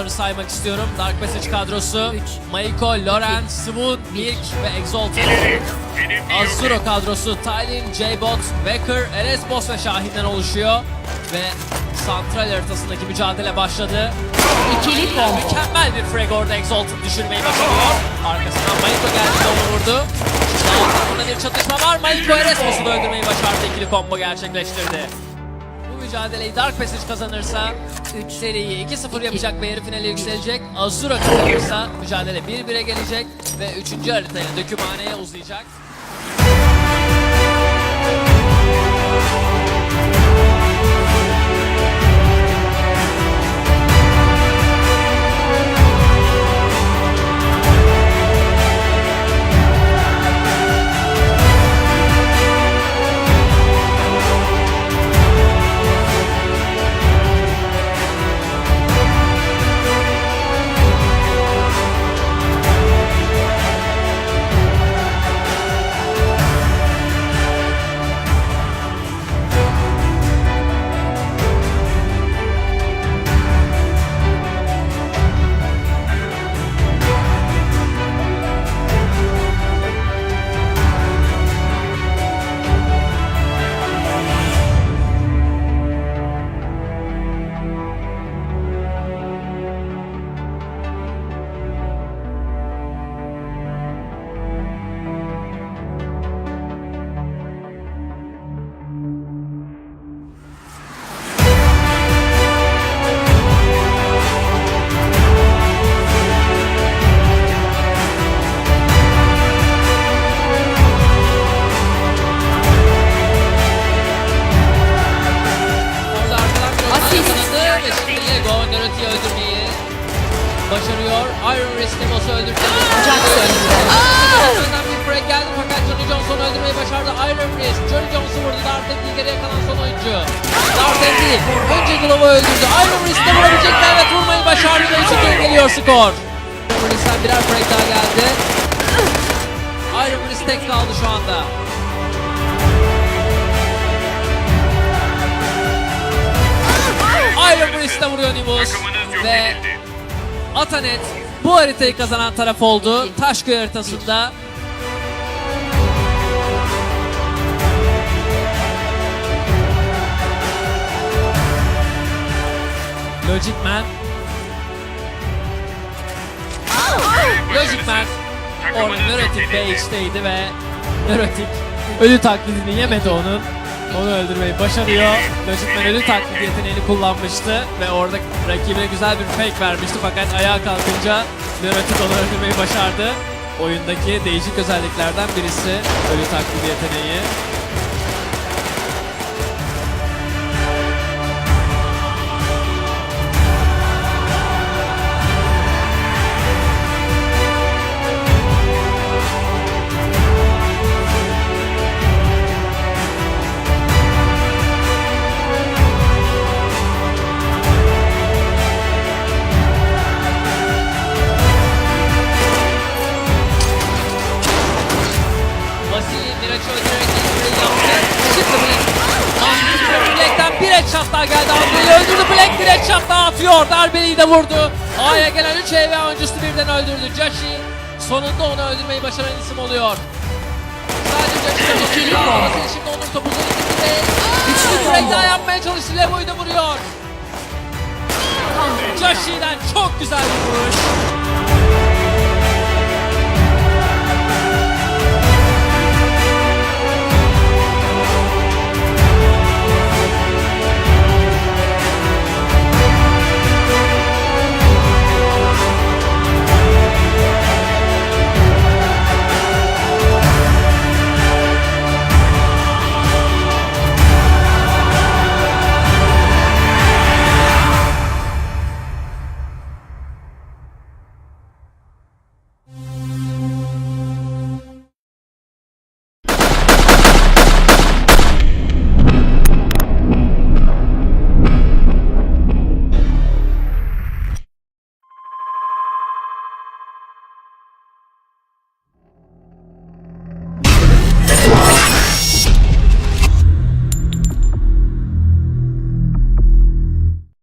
kadroları saymak istiyorum. Dark Passage kadrosu. Maiko, Loren, Swoon, Milk ve Exalted. Azuro kadrosu Tylin, J-Bot, Wecker, Eres Boss ve Şahin'den oluşuyor. Ve santral haritasındaki mücadele başladı. İkili combo. Mükemmel bir frag orada Exalted düşürmeyi başarıyor. Arkasından Maiko geldi de onu vurdu. Şimdi bir çatışma var. Maiko Eres Boss'u da öldürmeyi başardı. İkili combo gerçekleştirdi. Mücadeleyi Dark Passage kazanırsa 3 seriyi 2-0 yapacak ve yarı finale yükselecek. Azura kazanırsa mücadele 1-1'e gelecek ve 3. haritaya dökümhaneye uzayacak. Dorothy'yi öldürmeyi başarıyor. Iron Boss'u öldürdü. Jack söndürüldü. Arkadan bir frag geldi fakat Johnny Johnson'u öldürmeyi başardı. Iron Wrist, Johnny Johnson vurdu. Darth Endil geriye kalan son oyuncu. Darth Endil önce Glove'u öldürdü. Iron Wrist'e vurabilecekler ve vurmayı başardı ve 3 geliyor skor. Iron Wrist'ten birer frag daha geldi. Iron Wrist tek kaldı şu anda. Wrist'e vuruyor Nimbus ve Atanet bu haritayı kazanan taraf oldu. Taşköy haritasında. Logic Man. Logic Man orada Nörotik Bage'deydi ve Nörotik ölü taklidini yemedi onun. Onu öldürmeyi başarıyor. Logic Man ölü taklidi yeteneğini kullanmıştı ve orada rakibine güzel bir fake vermişti fakat ayağa kalkınca Nörotik onu öldürmeyi başardı. Oyundaki değişik özelliklerden birisi ölü taklidi yeteneği. Miraç'ı öldürerek ilk yaptı. Şimdi Black. Black'ten bir headshot daha geldi. Andre'yi öldürdü. Black bir headshot daha atıyor. Darbeyi de vurdu. A'ya gelen 3 EV oyuncusu birden öldürdü. Joshi sonunda onu öldürmeyi başaran isim oluyor. Sadece combo. Vasily şimdi onun topuzun ikisinde. Üçlü frag daha yapmaya çalıştı. Levo'yu da vuruyor. Joshi'den çok güzel bir vuruş.